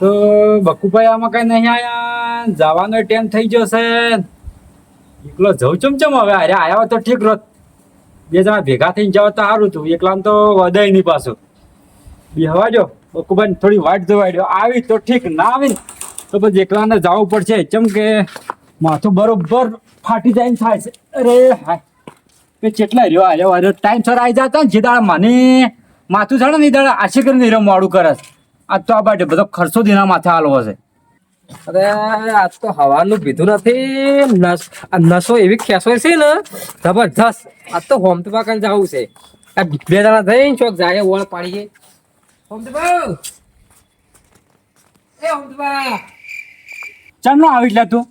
તો બકુભાઈ આમાં કઈ નહીં આયા. જવાનો ટાઈમ થઈ ગયો છે. એકલો જઉં ચમચમ હવે? અરે આવ્યા તો ઠીક રોત બે જણા ભેગા થઈને જાવ તો સારું હતું. એકલા તો વધાય નહીં પાછું. બી હવા જો બકુભાઈ થોડી વાટ જોવાઈ દો આવી તો ઠીક. ના આવી તો પછી એકલાને જવું પડશે. ચમ કે માથું બરોબર ફાટી જાય થાય છે. અરે હા કે કેટલા રહ્યો? આવ્યો ટાઈમ સર આવી જતા ને જે દાડા મને. માથું જાણે ને એ દાડા આશી કરીને રહ્યો કરે છે. આ તો આ બાજુ બધો ખર્ચો દીના માથે હાલવો છે અરે આજ તો હવાનું પીધું નથી. નસો એવી ખેસો છે ને જબરજસ્ત. આજ તો હોમતુબા કાન જવું છે. આ બે જણા થઈને ચોક જાય ઓળ પાડી ગઈ હોમતુબા એ હોમતુબા ચાલ નો આવી એટલે તું.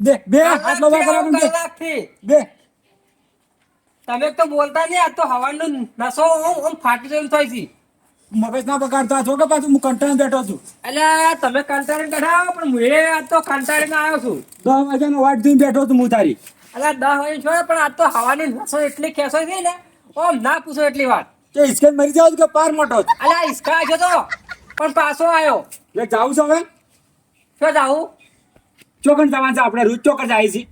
બે બે હાથ લવા કરો બે બે. તમે તો બોલતા નહીં આ તો હવાનો નસો આમ ફાટી જઈને થાય છે. મગજ ના બગાડતા છો કે પાછું હું કંટાળ બેઠો છું. એટલે તમે કંટાળીને બેઠા પણ હું એ આ તો કંટાળીને આવ્યો છું. દસ વાગ્યાનો વાટ જોઈને બેઠો છું હું તારી. એટલે દસ વાગે છો પણ આ તો હવાની નસો એટલી ખેંચો છે ને ઓમ ના પૂછો એટલી વાત. કે ઇસ્કેન મરી જાવ કે પાર મોટો? અલ્યા હિસકા છે તો પણ પાછો આવ્યો એટલે જાવું છો હવે? શું જાવું ચોકન જવાનું છે આપણે રોજ ચોકન જાય છે.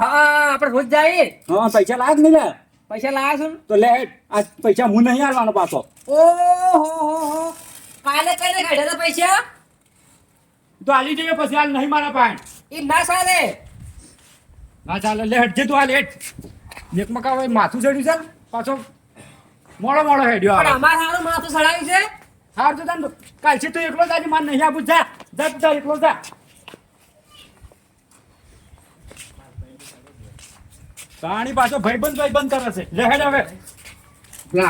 હા આપણે રોજ જાય. હા પૈસા લાગ નહીં લે. પૈસા લાયા છું તો લે આ પૈસા હું નહીં આલવાનો પાછો. ઓહો કાલે કઈને કાઢ્યા પૈસા? તો આલી જઈએ પછી હાલ નહીં મારા પાસે એ ના ચાલે. ના ચાલે લે હટજે જે તું હાલ હેડ એક મકા હવે માથું ચડ્યું છે પાછો. મોડો મોડો હેડ્યો પણ અમારે સારું માથું ચડાવ્યું છે? હાર તો તાન કાલ છે તું એકલો જ આજે માર નહીં આપું જા. જા જા એકલો જા. પાણી પાછો ભાઈબંધ ભાઈબંધ કરે છે. લે હેડ હવે.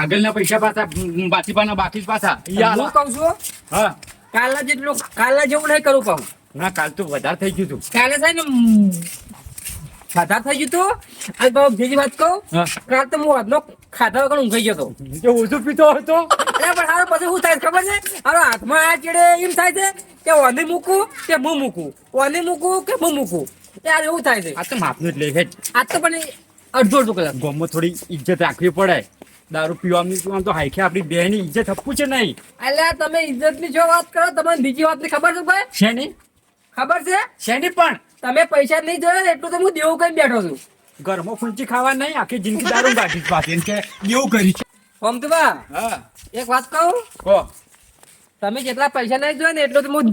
આગળના પૈસા પાછા બાકી જ પાછા. ઈ હું કહું છું હા. કાલના જેટલું કાલના જેવું નહીં કરું કહું. ના કાલ તો વધારે થઈ ગયું તું. કાલે થાય ને ખાધા થઈ ગયું હતું અને બાબા બીજી વાત કહું કાલ તો હું આજનો ખાધા વગર ઊંઘાઈ ગયો હતો. ઓછું પીતો હતો. પણ હારો પછી શું થાય ખબર છે? હારો હાથમાં આ ચેડે એમ થાય છે કે ઓને મૂકું કે હું મૂકું? ઓને મૂકું કે હું મૂકું? યાર એવું થાય છે. આ તો માપનું જ. લે આ તો પણ અડધો અડધો કલાક. ગામમાં થોડી ઇજ્જત રાખવી પડે. દારૂ પીવાની પીવાનું તો હાઈખે આપણી બેની ઇજ્જત હપવું છે નહીં. એટલે તમે ઇજ્જતની જો વાત કરો તમને બીજી વાતની ખબર છે ભાઈ શેની? ખબર છે? શેની પણ? તમે પૈસા નહીં જોયો એટલું તો હું દેવું કઈ બેઠો છું. ઘરમાં ફૂંચી ખાવા નહીં આખી જિંદગી દારૂ કાઢી પાસે કે દેવું કરી છે. ઓમતુબા હા. એક વાત કહું? કહો તમે જેટલા પૈસા નહીં જોયો ને એટલું તો હું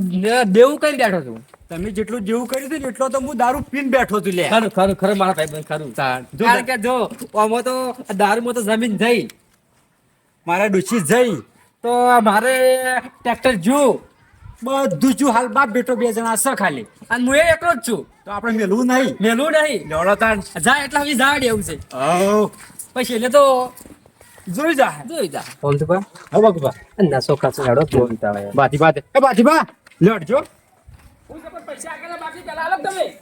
દેવું કઈ બેઠો છું. તમે જેટલું જેવું કર્યું હતું ને એટલો તો હું દારૂ પીને બેઠો છું લે. ખરું ખરું ખરું મારા ભાઈ ખરું. કારણ કે જો આમાં તો દારૂમાં તો જમીન જઈ. મારા ડુસી જઈ. તો મારે ટ્રેક્ટર જો બધું જો હાલ બાપ બેટો બે જણા છે ખાલી. અને હું એ એકલો જ છું. તો આપણે મેલું નહીં. મેલું નહીં. લેવડો તાર જા એટલા બી જાડ એવું છે. પછી એટલે તો જોઈ જા. જોઈ જા. ફોન તો હવે બકબા નસો છે હેડો ફોન તાળે બાતી બાત એ બાતી બા. લડજો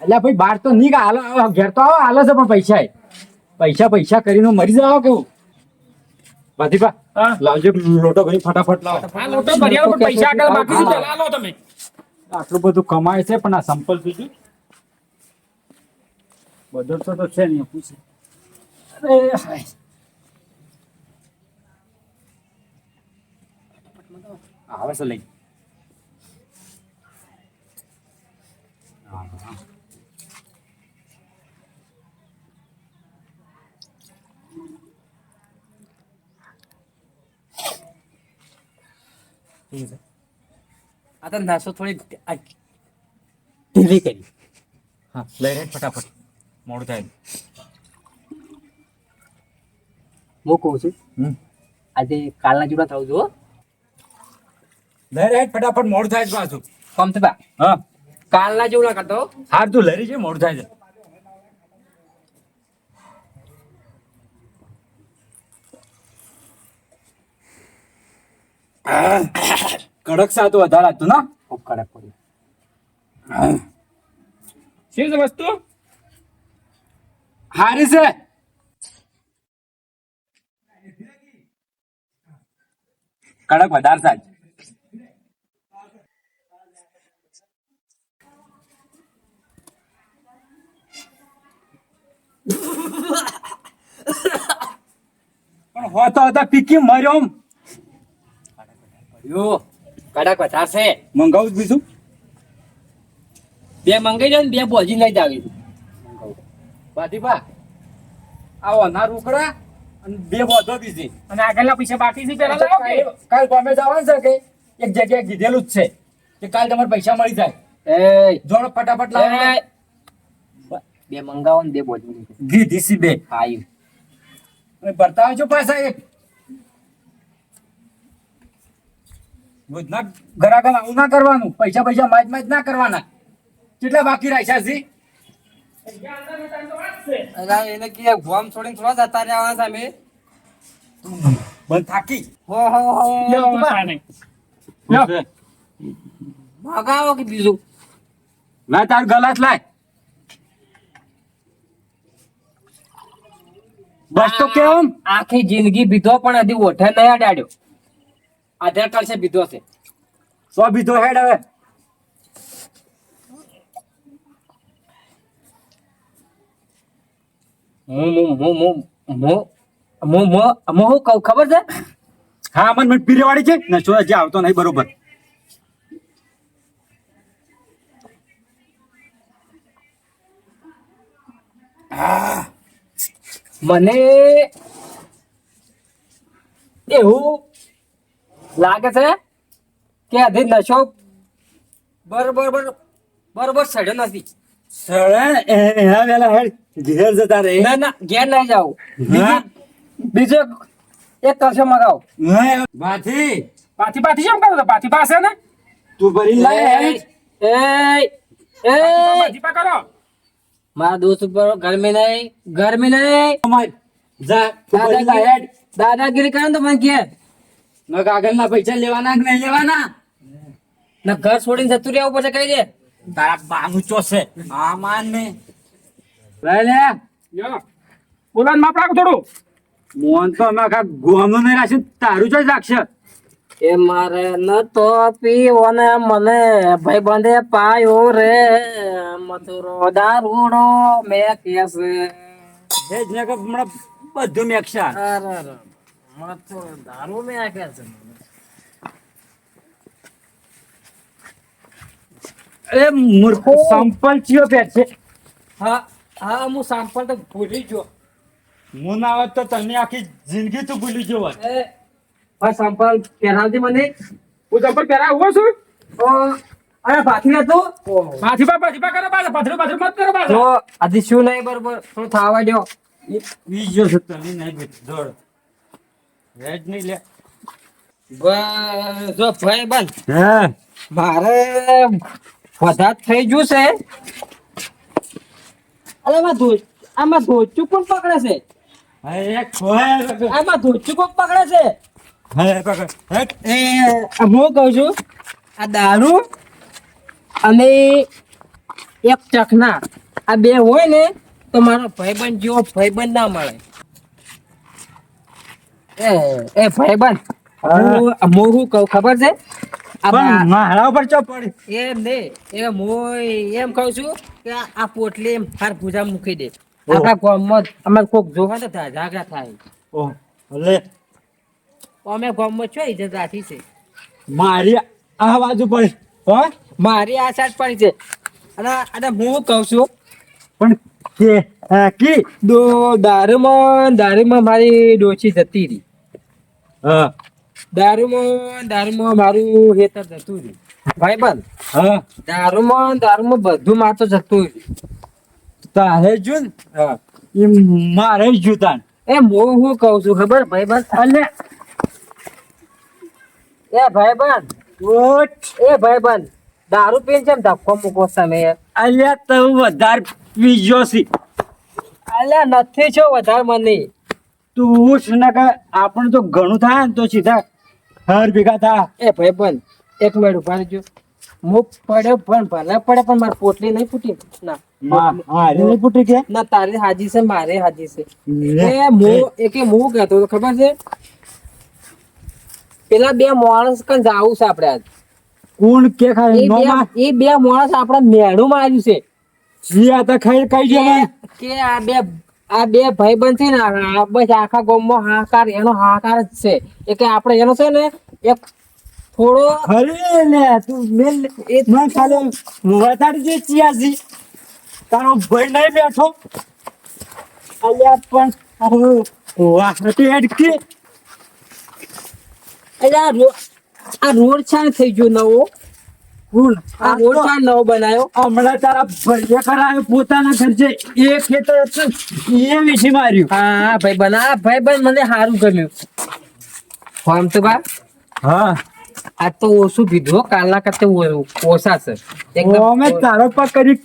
અલ્યા ભાઈ બાર તો નહીં હાલો ઘેર તો આવો હાલે છે પણ પૈસા. પૈસા પૈસા કરીને મરી જાવ કેવું? બાતીપા લાવજો લોટો ભરી ફટાફટ લાવો. લોટો ભર્યા પણ પૈસા આગળ બાકી છે પેલા તમે. આટલું બધું કમાય છે પણ આ સંપલ બીજું? બધું તો તો છે નહીં પૂછે અરે હાય. આવે છે લઈ હા, હા. આ તો નસો થોડી ઢીલી કરી. હા લઈ રહે ફટાફટ. મોડું થાય. હું કહું છું આજે કાલના જુડા થવું જુઓ લઈ રહે ફટાફટ મોડું થાય છે પાછું. કમ થતા? હા. કાલના જેવું ના કરતો હાર તું લરી છે મોડું થાય છે. કડક સા તો વધારે હતું ના? ખૂબ કડક પડ્યું શું છે વસ્તુ? હારી છે. કડક વધારે થાય પણ હોતા હોતા પીકી મર્યો યો કડાક વધારે છે મંગાવું જ બીજું. બે મંગાઈ જાય ને બે બોજી લઈ જાવી બાધીપા આ ઓના રોકડા અને બે બોધો બીજી. અને આગળના પૈસા બાકી છે પેલા લાવો કાલ ગમે જવાનું છે કે? એક જગ્યાએ કીધેલું જ છે કે કાલ તમારે પૈસા મળી જાય. એ જોડો ફટાફટ લાવો. બે મંગાવો ને બે બોજી ગીધી સી બે. આયુ અને ભરતા આવજો પાછા એક? રોજના ઘરાગમ આવું ના કરવાનું. પૈસા પૈસા માજ માજ ના કરવાના. કેટલા બાકી રાખ્યા છે? અલા, એને કે ગોમ છોડીને થોડા જતા રહ્યા સામે. બંધ થાકી. હો હો હો. મગાવો કે બીજું? ના તાર ગલાસ લાય. બસ તો કેમ? આખી જિંદગી બીધો પણ હજી ઓઠે નહીં અડાડ્યો. આધાર કાર્ડ છે બીધો છે. તો બીધો હેડ હવે. હું કહું ખબર છે? હા મન મન પીરેવાડી છે? ને છોરા જે આવતો નહીં બરોબર. હા. મને એવું લાગે છે કે હજી નશો બરોબર બરોબર બરોબર સડ્યો નથી. ઘેર જતા રહે. ના ના ઘેર નહીં જાવ હા? બીજો એક કરશો મગાવો. હા, માથી પાથી પાથી કેમ કરો? પાથી પાસે ને? તું ભરી લાય એ એ પાથી કરો. મારા દોસ્ત ઉપર ગરમી નહીં ગરમી નહીં. જા ભરી લાય હેડ દાદાગીરી કરે ને તો મને કે. ન કાગળના પૈસા લેવાના કે નહીં લેવાના? ને ઘર છોડીને જતું રહેવું પડશે કઈ દે. તારા બાનું ચોસે આ માન ને. લે. લ્યો. બોલાને માપ રાખો થોડું. મોહન તો અમે આખા ગોમનું નહીં રાખશે તારું જ રાખશે. એ મારે ન તો પીવો ને મને ભાઈ બંધે પાયો રે. મધુરો દારૂડો મે કેસ જે જ ને કે હમણાં બધું મેક્ષા મથુરો દારૂ મે કેસ એ મૂર્ખો સંપલ ચિયો પે છે. હા હા હું સાંપલ તો ભૂલી ગયો. હું ના આવત તો તને આખી જિંદગી તું ભૂલી ગયો હોત. એ ભાઈ સાંપલ પહેરાવતી મને. હું ચંપલ પહેરા ઊભો છું અરે પાથી હતો પાથી પા પાથી પા કરો પાછો પાથરો પાથરો મત કરો પાછો. આજે શું નહીં બરોબર? થોડું થાવા દો બીજો છે તને નહીં બેઠ દોડ. રેડ નહીં લે. બસ જો ભાઈ બંધ. હા? મારે વધાર થઈ ગયું છે. અરે આમાં ધો આમાં ધોચું પણ પકડે છે. આમાં ધોચું કોણ પકડે છે? હા? કહું છું આ દારૂ અને એક ચખના આ બે હોય ને તો મારો ભાઈબંધ જેવો ભાઈબંધ ના મળે. એ એ ભાઈબંધ હું. હું શું કહું ખબર છે? મારા ઉપર ચો પડી? એમ ને એ હું એમ કહું છું કે આ પોટલી એમ હાર પૂજા મૂકી દે. આપણા ગામમાં અમારે કોક જોવા તો થાય ઝાગડા થાય. ઓહ લે અમે ગામમાં છો ઇજ્જત રાખી છે. મારી આ બાજુ પડી હો? મારી આ સાઈડ પડી છે. અને અને હું કહું છું? પણ કે કી? દો દારૂમાં દારૂમાં મારી ડોચી જતી રહી. હા. દારૂમાં દારૂમાં મારું હેતર જતું રહ્યું. ભાઈ બંધ હા. દારૂમાં દારૂમાં બધું માર તો જતું રહ્યું. તારે જો ને હા. એ મારે જ જૂતા એ હું શું કહું છું ખબર? ભાઈ બંધ અને એ ભાઈબંધ. ઉઠ. એ ભાઈબંધ. દારૂ પીને કેમ ધક્કો મૂકો તમે? અલ્યા તું વધારે પીજો છી અલ્યા નથી છો વધારે મને. તું ઉઠ ને કે આપણે તો ઘણું થાય ને તો સીધા હર ભેગા થા. એ ભાઈ બંધ એક મિનિટ ઊભા રહેજો. મુખ પડ્યો પણ ભલે પડે પણ મારી પોટલી નહીં ફૂટી. ના. માં હારે નહીં ફૂટી કે? ના તારી હાજી છે મારે હાજી છે. એ મુ એક મુ કહેતો ખબર છે? પેલા બે માણસ કન જાવું છે આપણે આજ. કોણ કે ખાય નો એ બે માણસ આપણા મેણું માં આવ્યું છે. જી આ તો ખાઈ ખાઈ કે કે આ બે આ બે ભાઈબંધ છે ને બસ આખા ગામમાં હાકાર એનો હાકાર જ છે. એ કે આપણે એનો છે ને એક થોડો અરે લે તું મેલ એ મને ખાલી વધારજે ચિયાસી તારો ભાઈ નહીં બેઠો. અલ્યા પણ વાહ હતી હેડકી એટલે આ રોડ છાણ થઈ ગયો નવો. ફૂલ આ રોડ છાણ નવો બનાવ્યો હમણાં તારા ભાઈએ કરાયો પોતાના ખર્ચે એ ખેતર એ વીછી માર્યું. હા ભાઈ બન આ ભાઈ બન મને સારું ગમ્યું. ફોર્મ તો બા હા. આ તો ઓછું કીધું કાલના કરતા ઓછા છે અમે તારો પર કરી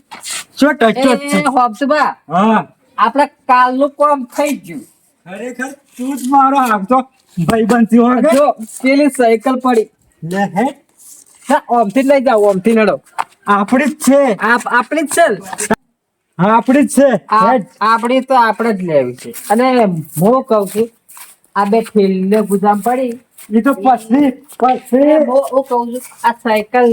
ચોટ ચોટ છે ફોર્મ તો બા હા. આપડે કાલનું કામ થઈ ગયું. ખરેખર તું જ મારો આવતો ભાઈ બનતી હોય જો પેલી સાયકલ પડી. લે હે. ના ઓમથી લઈ જાઓ ઓમથી નડો. આપણી જ છે. આપ આપણી જ છે આપણી જ છે. આપણી તો આપણે જ લેવી છે. અને હું કહું છું આ બે ઠેલે ગુજામ પડી. એ તો પછી પછી. હું કહું છું આ સાયકલ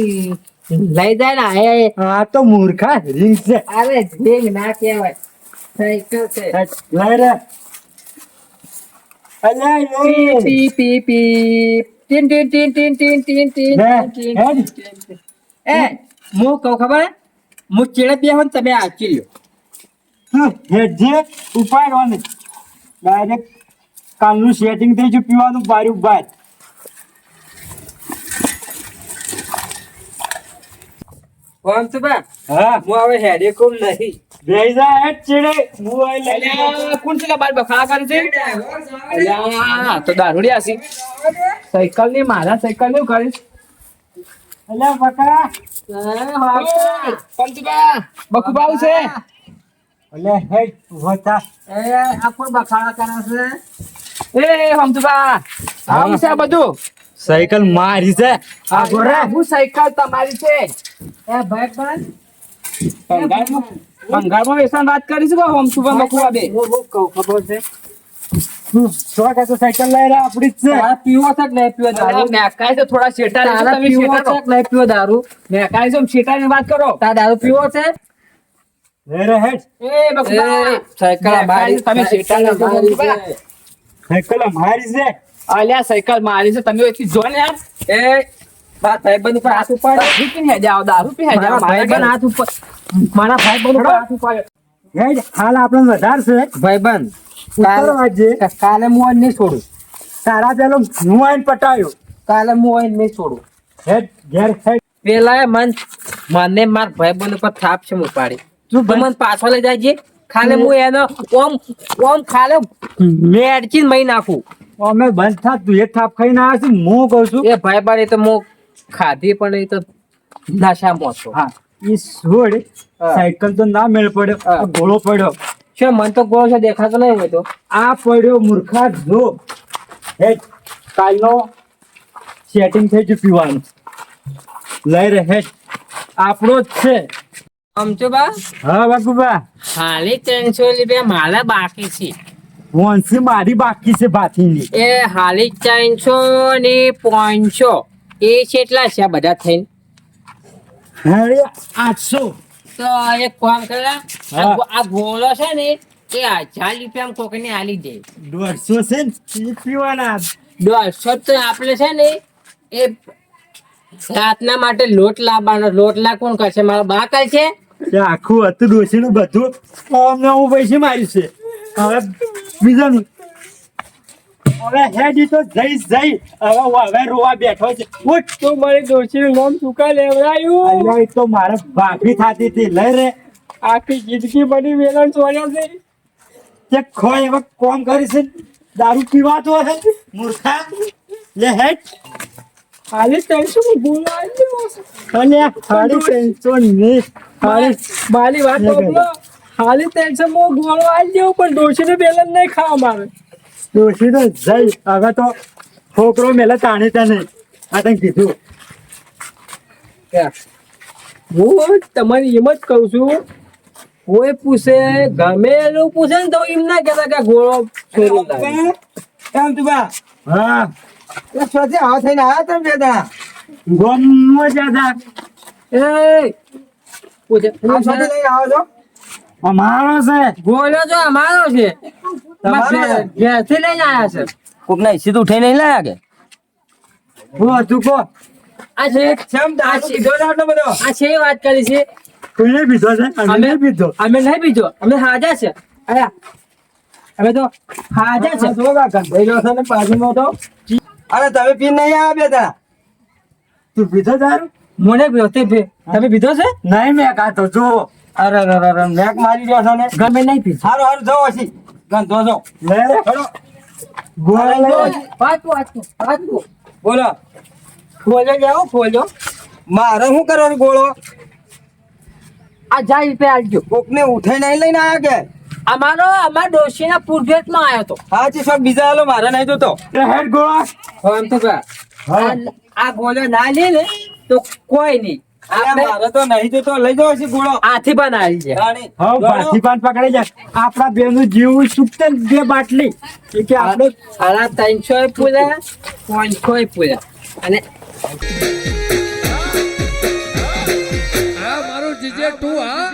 લઈ જાય ને એ આ તો મૂર્ખા રીંગ છે. અરે ઢીંગ ના કહેવાય. સાયકલ છે. લઈ રે. અલ્યા એ. પી પી પી ટીન ટીન ટીન ટીન ટીન ટીન ટીન ટીન. એ મો કહું ખબર? મો ચેડે બે હોય તમે આચી લ્યો હેડ જે ઉપાડવાની ડાયરેક્ટ કાલનું સેટિંગ થઈ ગયું પીવાનું બારું બાર છે બા હા. હું હવે હેડે કોમ નહીં? ચીડે લઈ કોણ છે બાર બખા કરે છે? અલ્યા તો દારૂડિયા છે સાયકલની મારા સાયકલનું કરીશ અલ્યા બકા. પંતુબા બકુબાઉ છે? અલ્યા હેડ ઊભો એ આ કોણ બખાડા કરે છે? એ હમતુબા આવું છે આ બધું. સાયકલ મારી છે. આ ગોરે હું સાયકલ તમારી છે. એ ભાઈ પણ વાત કરીશ કે હમતુબા બકુબા બે. હું હું કહું ખબર છે. તું સો સાયકલ લઈ રહ્યા આપણી જ છે. પીવો છે નહીં પીવો દારૂ? મેકાય તો થોડા શેટા તમે શેટા છે નહીં પીવો દારૂ? મેકાય છે શેટાની વાત કરો. તારા દારૂ પીવો છે? લઈ રે હેડ. એ બકુબા. એ, સાયકલ મારી છે અલ્યા સાયકલ મારી છે તમે એટલી જો ને યાર. એ મારા ભાઈબંધ ઉપર હાથ ઉપાડ દારૂ પીને જાઓ દારૂ પીને જાઓ. મારા ભાઈબંધ હાથ ઉપર મારા ભાઈબંધ ઉપર હાથ ઉપાડ હેડ હાલ આપણે વધાર છે. ભાઈબંધ કાલે કાલે હું નહીં છોડું. તારા પેલો હું આઈને પટાયો. કાલે હું અહીં નહીં છોડું. હેડ ઘેર હેડ પેલા મન મને માર ભાઈબંધ ઉપર થાપ છે હું પાડી તું મને પાછો લઈ જાય ખાલે હું એનો ઓમ ઓમ ખાલે મેડચી મહી નાખું. અમે બંધ થા તું એક થાપ ખાઈને આવ્યા છે હું કહું છું. એ ભાઈ બારી તો હું ખાધી પણ એ તો નશામાં હતો. હા. એ છોડ હા. સાયકલ તો ના મેળ પડ્યો ગોળો પડ્યો. છે મન તો ગોળો છે દેખાતો નહીં હોય તો? આ પડ્યો મૂર્ખા જો. હે કાલનો સેટિંગ થઈ ગયું પીવાનું. લઈ રહે હેડ આપણો જ છે. સમજો બા હા બાપુબા ખાલી ત્રણસો રૂપિયા મારા બાકી છે. વંશી મારી બાકી છે બાથીની એ હાલી ત્રણસો ને પાંચસો. એ કેટલા છે આ બધા થઈને. અરે આઠસો. તો એક કામ કરે? આ ગોળો છે ને એ હજાર રૂપિયા કોકને આલી દે. દોઢસો છે ને પીવાના. દોઢસો તો આપણે છે ને એ રાતના માટે લોટ લાવવાનો લોટ લા કોણ કરશે? મારો બા કરશે? આખું હતું ડોસીનું બધું. અમને હું પૈસે માર્યું છે હવે બીજાનું હવે હેડી તો જઈશ જઈ. હવે હવે રોવા બેઠો છે. ઉઠ. તો મારી દોશીનું નામ ચૂકા લેવડાયું. અલ્યા એ તો મારે ભાભી થાતી હતી. લઈ રે. આખી જિંદગી બની વેલણ ચોર્યા છે. તે ખોય એવા કોમ કરી છે. દારૂ પીવાતો હશે. મૂર્ખા. લે હેડ. હાલી ટેન્શન બોલવા આવ્યો અને હાડી ટેન્શન નહીં હાડી મારી વાત તો હાલી ટેન્શન મો ગોળો આવી ગયો પણ ડોશીને બેલન નહીં ખાવા મારે. ડોસી તો જઈ હવે તો છોકરો મેલે તાણે તા નહીં આ તને કીધું. હું તમારી એમ જ કહું છું કોઈ પૂછે ગમે એનું પૂછે ને તો એમ ના કહેતા કે ગોળો કેમ તું બા? હા. આવા થઈને આવ્યા તમે બે દાડા? ગમો જ્યાદા એ પૂછે. લઈને આવો છો? અમારો છે. ગોળ્યો તો અમારો છે. તમારે ઘેરથી લઈને આવ્યા છે. કોક નહીં સીધું ઉઠાઈ નહીં લાયા કે? હું હતું કો આ છે. દારૂ પીધો આટલો બધો? આ છે વાત કરી છે. કોઈને પીધો છે? અમે પીધો. અમે નહીં પીધો. અમે હાજા છે. અયા અમે તો હાજા છે. જો કાકા ભાઈ રહ્યો છે ને પાછળમાં તો અરે તમે પી નહીં આવ્યા બેટા. તું પીધો તારું મને પીધો તે તમે પીધો છે? નહીં મેં કાતો જો અરે અરે અરે, મેક મારી રહ્યો છે ને. ગમે નહીં પીધો સારું હાર જો હશી ગંધો જો લે. ચલો ગોળા લે. વાંચો વાંચો વાંચો. બોલો. ખોલો જાઓ ખોલો મારે શું કરવાનું ગોળો? આ જાય રૂપિયા આલજો. કોકને ઉઠાઈ નહીં લઈને આયા કે? અમારો અમારા ડોશીના માં આવ્યો તો. હા જી સબ બીજા હાલો મારે નહીં જોતો. એ હેડ ગોળા. આમ તો આ ગોળો ના લે ને તો કોઈ નહીં. જાય. આપણા બેનું જીવ સુકતે ને બે બાટલી. કે આલા ત્રણસો પૂરા પાંચસો પૂરા અને મારું જીજે ટુ હા.